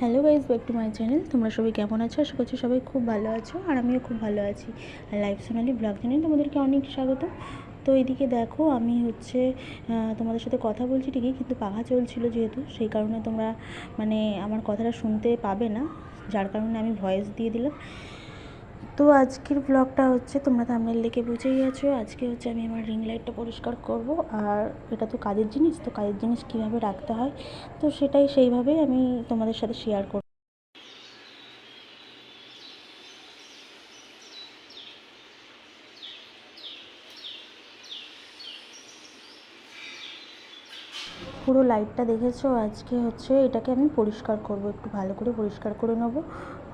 Hello guys back to my channel. তোমরা সবাই কেমন আছো? আশা করছি সবাই খুব ভালো আছো আর আমিও খুব ভালো আছি। আর লাইফ সোনালি ব্লগ চ্যানেল তোমাদেরকে অনেক স্বাগত তো এদিকে দেখো, আমি হচ্ছে তোমাদের সাথে কথা বলছি ঠিকই, কিন্তু পাখা চলছিল যেহেতু, সেই কারণে তোমরা মানে আমার কথাটা শুনতে পাবে না, যার কারণে আমি ভয়েস দিয়ে দিলাম। তো আজকের ব্লগটা হচ্ছে তোমরা থামনেল দেখে বুঝেই গেছো। আজকে হচ্ছে আমি আমার রিং লাইটটা পরিষ্কার করব। আর এটা তো কাজের জিনিস, তো কাজের জিনিস কীভাবে রাখতে হয়? তো সেটাই সেইভাবেই আমি তোমাদের সাথে শেয়ার করব। পুরো লাইটটা দেখেছ? আজকে হচ্ছে এটাকে আমি পরিষ্কার করব, একটু ভালো করে পরিষ্কার করে নেব।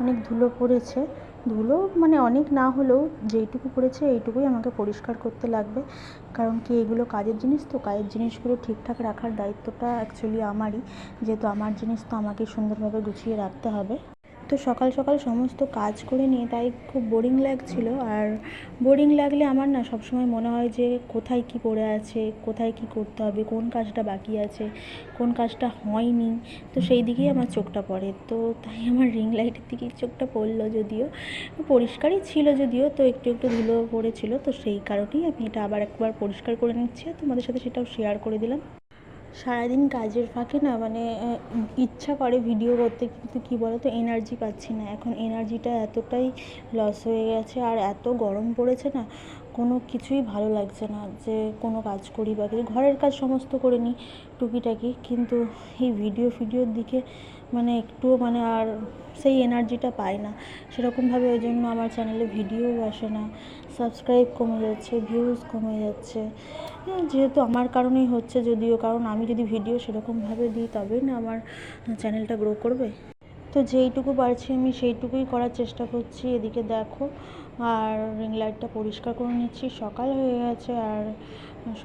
অনেক ধুলো পড়েছে। ধুলো মানে অনেক না হলেও যেইটুকু পড়েছে এইটুকুই আমাকে পরিষ্কার করতে লাগবে। কারণ কি এগুলো কাজের জিনিস তো? কাজের জিনিসগুলো ঠিকঠাক রাখার দায়িত্বটা অ্যাকচুয়ালি আমারই। যেহেতু আমার জিনিস তো আমাকে সুন্দরভাবে গুছিয়ে রাখতে হবে। তো সকাল সকাল সমস্ত কাজ করে নিয়ে তাই খুব বোরিং লাগছিল। আর বোরিং লাগলে আমার না সবসময় মনে হয় যে কোথায় কি পড়ে আছে, কোথায় কি করতে হবে, কোন কাজটা বাকি আছে, কোন কাজটা হয়নি। তো সেই দিকেই আমার চোখটা পড়ে। তো তাই আমার রিং লাইটের দিকেই চোখটা পড়ল যদিও। পরিষ্কারই ছিল যদিও, তো একটু একটু ধুলো পড়েছিল। তো সেই কারণেই আমি এটা আবার একবার পরিষ্কার করে নিচ্ছি। তোমাদের সাথে সেটাও শেয়ার করে দিলাম। সারাদিন কাজের ফাঁকে না মানে ইচ্ছা করে ভিডিও করতে, কিন্তু কী বলো তো এনার্জি পাচ্ছি না। এখন এনার্জিটা এতটাই লস হয়ে গেছে আর এত গরম পড়েছে না কোনো কিছুই ভালো লাগছে না যে কোনো কাজ করি বা কিছু ঘরের কাজ সমস্ত করে নিই টুকিটাকি। কিন্তু এই ভিডিও ফিডিওর দিকে মানে একটুও মানে আর সেই এনার্জিটা পাই না। সেরকমভাবে ওই জন্য আমার চ্যানেলে ভিডিও আসে না। সাবস্ক্রাইব কমে যাচ্ছে ভিউজ কমে যাচ্ছে। হ্যাঁ, যেহেতু আমার কারণেই হচ্ছে যদিও কারণ আমি যদি ভিডিও সেরকমভাবে দিই তবেই না আমার চ্যানেলটা গ্রো করবে। তো যেইটুকু পারছি আমি সেইটুকুই করার চেষ্টা করছি। এদিকে দেখো, আর রিং লাইটটা পরিষ্কার করে নিচ্ছি। সকাল হয়ে গেছে আর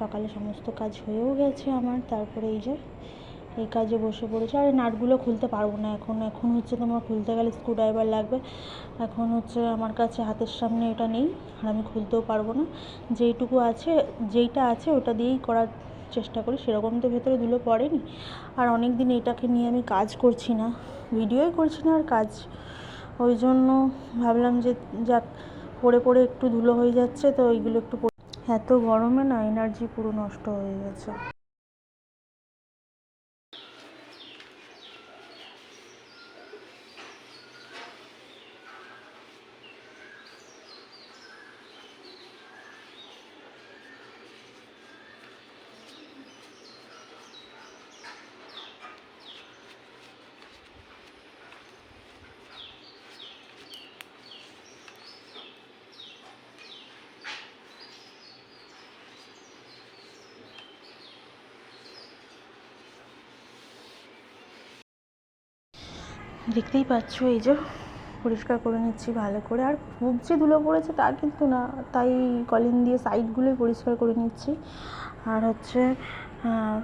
সকালে সমস্ত কাজ হয়েও গেছে আমার। তারপরে এই যে, এই কাজে বসে পড়েছে। আর নাটগুলো খুলতে পারব না এখন। এখন হচ্ছে তোমার খুলতে গেলে স্ক্রুড্রাইভার লাগবে। এখন হচ্ছে আমার কাছে হাতের সামনে এটা নেই। আর আমি খুলতেও পারব না। যেইটুকু আছে, যেইটা আছে ওটা দিয়েই করার চেষ্টা করি, সেরকম তো ভেতরে ধুলো পড়েনি। আর অনেক দিন এটাকে নিয়ে আমি কাজ করছি না, ভিডিওই করছি না আর কাজ। ওই জন্য ভাবলাম যে যাক, পড়ে পড়ে একটু ধুলো হয়ে যাচ্ছে, তো ওইগুলো একটু এত গরমে না এনার্জি পুরো নষ্ট হয়ে গেছে। দেখতেই পাচ্ছ এই যে পরিষ্কার করে নিচ্ছি ভালো করে। আর খুব যে ধুলো পড়েছে তা কিন্তু না, তাই কলিন দিয়ে সাইডগুলোই পরিষ্কার করে নিচ্ছি। আর হচ্ছে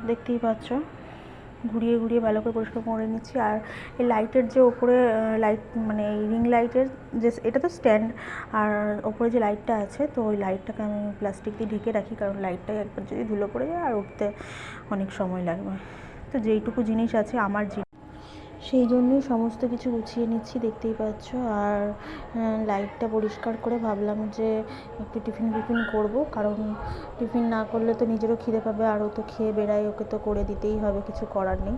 দেখতেই পাচ্ছ, ঘুরিয়ে ঘুরিয়ে ভালো করে পরিষ্কার করে নিচ্ছি। আর এই লাইটের যে ওপরে লাইট মানে এই রিং লাইটের যে, এটা তো স্ট্যান্ড, আর ওপরে যে লাইটটা আছে, তো ওই লাইটটাকে আমি প্লাস্টিক দিয়ে ঢেকে রাখি, কারণ লাইটটাই একবার যদি ধুলো পড়ে যায় আর উঠতে অনেক সময় লাগবে। তো যেইটুকু জিনিস আছে, আমার সেই জন্যই সমস্ত কিছু গুছিয়ে নিচ্ছি, দেখতেই পাচ্ছ। আর লাইটটা পরিষ্কার করে ভাবলাম যে একটু টিফিন টিফিন করব। কারণ টিফিন না করলে তো নিজেরও খিদে পাবে, আর ও তো খেয়ে বেড়ায়, ওকে তো করে দিতেই হবে, কিছু করার নেই।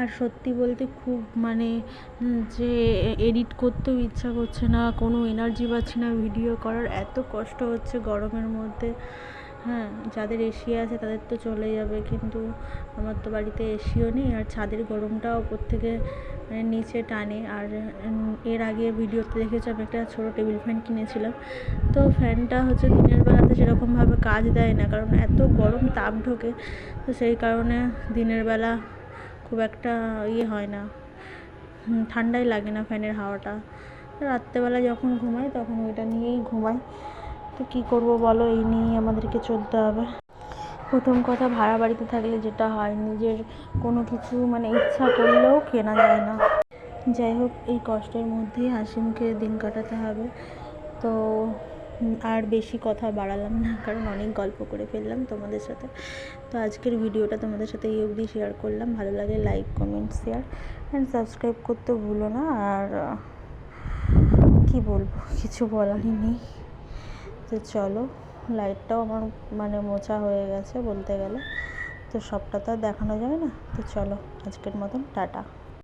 আর সত্যি বলতে খুব মানে যে এডিট করতেও ইচ্ছা করছে না, কোনো এনার্জি পাচ্ছি না ভিডিও করার। এত কষ্ট হচ্ছে গরমের মধ্যে। হ্যাঁ যাদের এসি আছে তাদের তো চলে যাবে, কিন্তু আমার তো বাড়িতে এসিও নেই, আর ছাদের গরমটাও ওপর থেকে মানে নিচে টানে, আর এর আগে ভিডিওতে দেখেছি আমি একটা ছোটো টেবিল ফ্যান কিনেছিলাম, তো ফ্যানটা হচ্ছে দিনের বেলাতে সেরকমভাবে কাজ দেয় না, কারণ এত গরম তাপ ঢোকে, তো সেই কারণে দিনের বেলা খুব একটা ইয়ে হয় না ঠান্ডাই লাগে না ফ্যানের হাওয়াটা, রাত্রেবেলা যখন ঘুমাই তখন ওইটা নিয়েই ঘুমাই তো কী করব বলো? এই নিয়েই আমাদেরকে চলতে হবে। প্রথম কথা, ভাড়া বাড়িতে থাকলে যেটা হয়, নিজের কোনো কিছু মানে ইচ্ছা করলেও কেনা যায় না। যাই হোক, এই কষ্টের মধ্যেই হাসি মুখে দিন কাটাতে হবে। তো আর বেশি কথা বাড়ালাম না, কারণ অনেক গল্প করে ফেললাম তোমাদের সাথে। তো আজকের ভিডিওটা তোমাদের সাথে এই অবধি শেয়ার করলাম। ভালো লাগে like comment share and subscribe করতে ভুলো না। আর, কি বলব? কিছু বলারই নেই। তো চলো লাইটটাও আমার মানে মোছা হয়ে গেছে বলতে গেলে। তো সবটা তো আর দেখানো যায় না। তো চলো, আজকের মতন, টাটা।